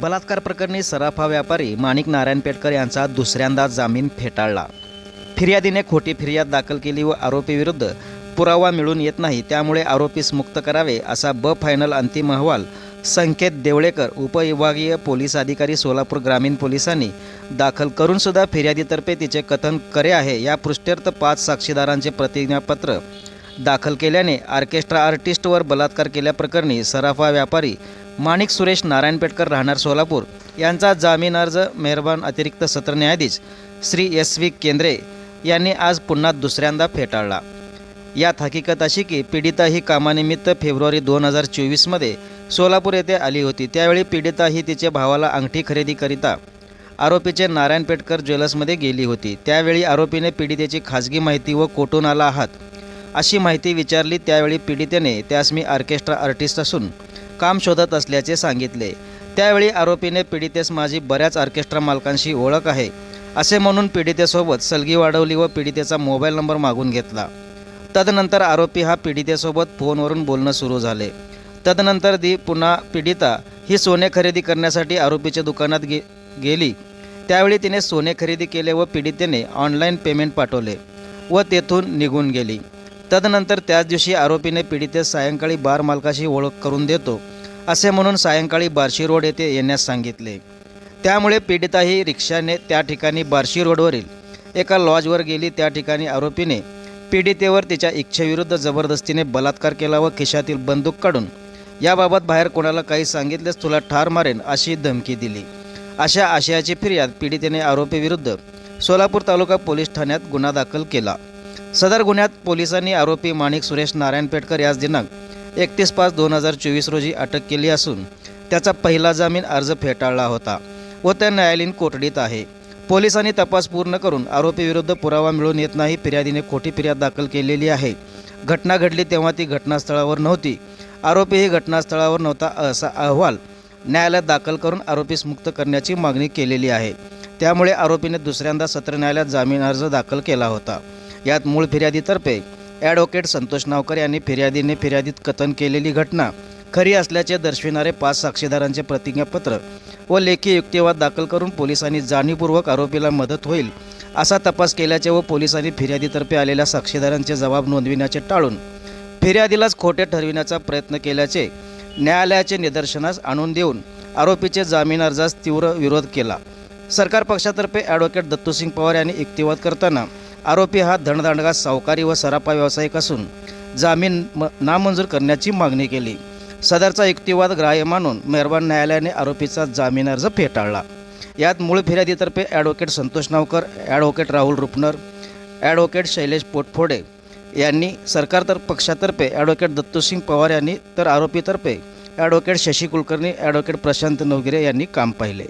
बलात्कार प्रकरणी सराफा व्यापारी माणिक नारायण पेटकर यांचा दुसऱ्यांदा जामीन फेटाळला. फिर्यादीने खोटी फिर्याद दाखल केली व आरोपीविरुद्ध पुरावा मिळून येत नाही त्यामुळे आरोपीस मुक्त करावे असा ब फायनल अंतिम अहवाल संकेत देवळेकर उपविभागीय पोलीस अधिकारी सोलापूर ग्रामीण पोलिसांनी दाखल करूनसुद्धा फिर्यादीतर्फे तिचे कथन करे आहे या पृष्ठर्थ पाच साक्षीदारांचे प्रतिज्ञापत्र दाखल केल्याने ऑर्केस्ट्रा आर्टिस्टवर बलात्कार केल्याप्रकरणी सराफा व्यापारी माणिक सुरेश नारायण पेटकर राहणार सोलापूर. यांचा जामीन अर्ज मेहरबान अतिरिक्त सत्र न्यायाधीश श्री एस व्ही केंद्रे यांनी आज पुन्हा दुसऱ्यांदा फेटाळला. यात हकीकत अशी की पीडिता ही कामानिमित्त फेब्रुवारी दोन हजार चोवीसमध्ये सोलापूर येथे आली होती. त्यावेळी पीडिता ही तिच्या भावाला अंगठी खरेदीकरिता आरोपीचे नारायण पेटकर ज्वेलर्समध्ये गेली होती. त्यावेळी आरोपीने पीडितेची खाजगी माहिती व कोठून आला आहात अशी माहिती विचारली. त्यावेळी पीडितेने त्यास मी ऑर्केस्ट्रा आर्टिस्ट असून काम शोधत असल्याचे सांगितले. त्यावेळी आरोपीने पीडितेस माझी बऱ्याच ऑर्केस्ट्रा मालकांशी ओळख आहे असे म्हणून पीडितेसोबत सलगी वाढवली व पीडितेचा मोबाईल नंबर मागून घेतला. तदनंतर आरोपी हा पीडितेसोबत फोनवरून बोलणं सुरू झाले. तदनंतर दी पुन्हा पीडिता ही सोने खरेदी करण्यासाठी आरोपीच्या दुकानात गे गेली. त्यावेळी तिने सोने खरेदी केले व पीडितेने ऑनलाईन पेमेंट पाठवले व तेथून निघून गेली. तदनंतर त्याच दिवशी आरोपीने पीडितेस सायंकाळी बार मालकाशी ओळख करून देतो असे म्हणून सायंकाळी बार्शी रोड येथे येण्यास सांगितले. त्यामुळे पीडिताही रिक्षाने त्या ठिकाणी बार्शी रोडवरील एका लॉजवर गेली. त्या ठिकाणी आरोपीने पीडितेवर तिच्या इच्छेविरुद्ध जबरदस्तीने बलात्कार केला व खिशातील बंदूक काढून याबाबत बाहेर कोणाला काही सांगितलेच तुला ठार मारेन अशी धमकी दिली. अशा आशयाची फिर्याद पीडितेने आरोपीविरुद्ध सोलापूर तालुका पोलीस ठाण्यात गुन्हा दाखल केला. सदर गुन्ह्यात पोलिसांनी आरोपी माणिक सुरेश नारायण पेटकर याच दिनांक एकतीस पाच दोन हजार चोवीस रोजी अटक केली असून त्याचा पहिला जामीन अर्ज फेटाळला होता व त्या न्यायालयीन कोठडीत आहे. पोलिसांनी तपास पूर्ण करून आरोपीविरुद्ध पुरावा मिळून येत नाही फिर्यादीने खोटी फिर्याद दाखल केलेली आहे. घटना घडली तेव्हा ती घटनास्थळावर नव्हती. आरोपीही घटनास्थळावर नव्हता असा अहवाल न्यायालयात दाखल करून आरोपीस मुक्त करण्याची मागणी केलेली आहे. त्यामुळे आरोपीने दुसऱ्यांदा सत्र न्यायालयात जामीन अर्ज दाखल केला होता. यात मूळ फिर्यादीतर्फे ॲडव्होकेट संतोष नावकर यांनी फिर्यादीने फिर्यादीत कथन केलेली घटना खरी असल्याचे दर्शविणारे पाच साक्षीदारांचे प्रतिज्ञापत्र व लेखी युक्तिवाद दाखल करून पोलिसांनी जाणीवपूर्वक आरोपीला मदत होईल असा तपास केल्याचे व पोलिसांनी फिर्यादीतर्फे आलेल्या साक्षीदारांचे जबाब नोंदविण्याचे टाळून फिर्यादीलाच खोटे ठरविण्याचा प्रयत्न केल्याचे न्यायालयाचे निदर्शनास आणून देऊन आरोपीचे जामीन अर्जास तीव्र विरोध केला. सरकार पक्षातर्फे ॲडव्होकेट दत्तूसिंग पवार यांनी युक्तिवाद करताना आरोपी हा धणदांडगा सावकारी व सराफा व्यावसायिक असून जामीन म नामंजूर करण्याची मागणी केली. सदरचा युक्तिवाद ग्राह्य मानून मेहरबान न्यायालयाने आरोपीचा जामीन अर्ज फेटाळला. यात मूळ फिर्यादीतर्फे advocate Santosh Navkar advocate Rahul Rupnar advocate Shailesh Potphode यांनी सरकार तर पक्षातर्फे ॲडव्होकेट दत्तूसिंग पवार यांनी तर आरोपीतर्फे ॲडव्होकेट शशी कुलकर्णी ॲडव्होकेट प्रशांत नवगिरे यांनी काम पाहिले.